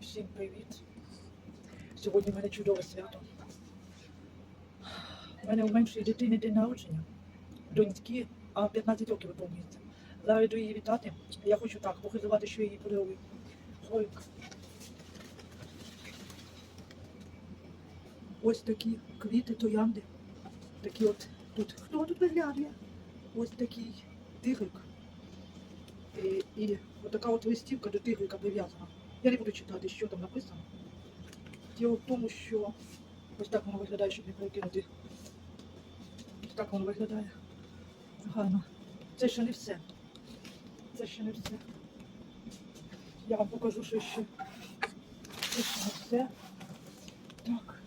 Всім привіт. Сьогодні в мене чудове свято. У мене у меншої дитини день народження. Доньки, а 15 років виповнюється. Зараз йду її вітати. Я хочу так похизувати, що їй подарую. Ой. Ось такі квіти троянди. Такі от тут. Хто тут виглядає? Ось такий тигрик. І, і отака от листівка до тигрика прив'язана. Я не буду читати, що там написано. Діло в тому, що ось так воно виглядає, щоб не перекинути. Ось так воно виглядає. Гарно. Це ще не все. Це ще не все. Я вам покажу, що ще. Це ще не все. Так.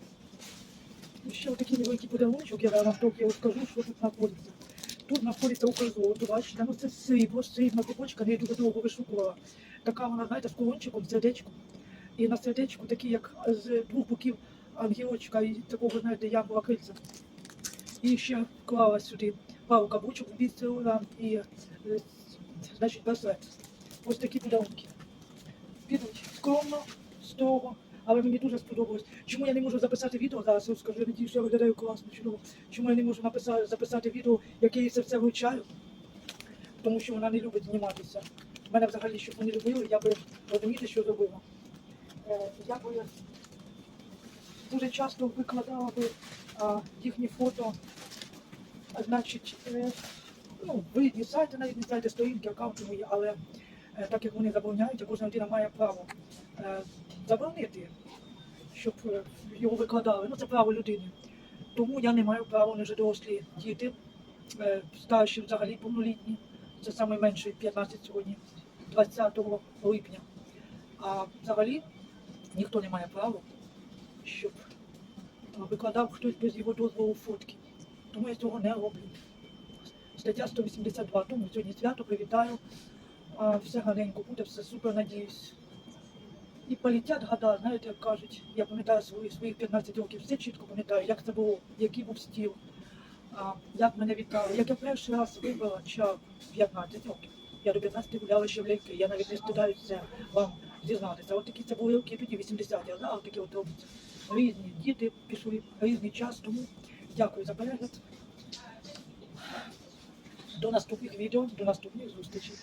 І ще отакий невеликий подарунок, я вам трохи розкажу, що тут знаходиться. Тут знаходиться укрзолото, бачите, ну це срібло, срібна цепочка, не дуже довго вишукувала. Така вона, знаєте, з колончиком, сердечком. І на сердечку такі, як з двох боків ангелочка і такого, знаєте, яблука крильця. І ще вклала сюди пару каблучок з бісеру і, е, значить, браслет. Ось такі подарунки. Підуть скромно, строго, але мені дуже сподобалось. Чому я не можу записати відео зараз, розкажу, я надію, що я виглядаю класно, чудово. Чому я не можу написати, записати відео, яке їй це все вручаю? Тому що вона не любить зніматися. Мене взагалі, щоб вони любили, я би розумієте, що зробила. Е, Я би дуже часто викладала би а, їхні фото, а, значить, е, ну, в різні сайти, навіть не сайти, сторінки, аккаунти мої, але так як вони забороняють, кожна людина має право е, заборонити, щоб е, його викладали. Ну, це право людини. Тому я не маю права не вже дорослі діти, е, старші взагалі повнолітні. Це найменший 15 сьогодні, 20 липня. А взагалі ніхто не має права, щоб викладав хтось без його дозволу фотки. Тому я цього не роблю. Стаття 182. Тому сьогодні свято привітаю. А, все гарненько буде, все супер, надіюсь. І полетять года, знаєте, як кажуть, я пам'ятаю свої, своїх 15 років, все чітко пам'ятаю, як це було, який був стіл, а, як мене вітали, як я перший раз вибрала чар 15 років. Я до 15 гуляла ще в ляльки, я навіть не стидаюся вам зізнатися. От такі це були роки тоді 80-ті, а зараз такі от робиться. Різні діти пішли, різний час, тому дякую за перегляд. До наступних відео, до наступних зустрічей.